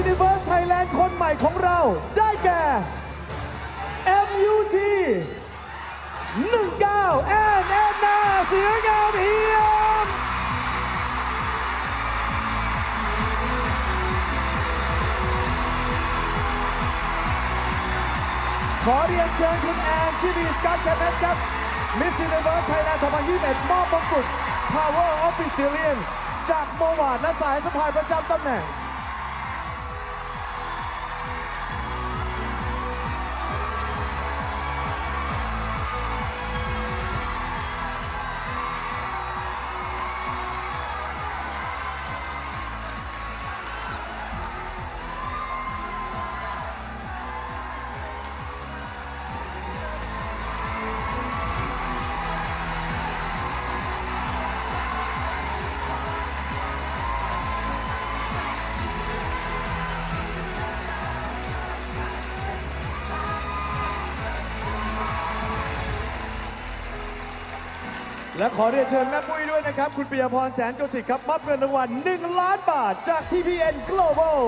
Universe Thailand คนใหม่ของเราได้แก่ MUT 19แอนแอนนาเสียงามเฮียมขอเรียนเชิญคุณแอนชิลีสกอตแคมเนสครับ Miss Universe Thailand 2021มอบมงกุฎ Power of Resilience จากโมวาดและสายสะพายประจำตำแหน่ง และขอเรียนเชิญแม่ปุ้ยด้วยนะครับ คุณปิยพรแสนโกสิทธิ์ครับมอบเงินรางวัล1ล้านบาทจาก TPN Global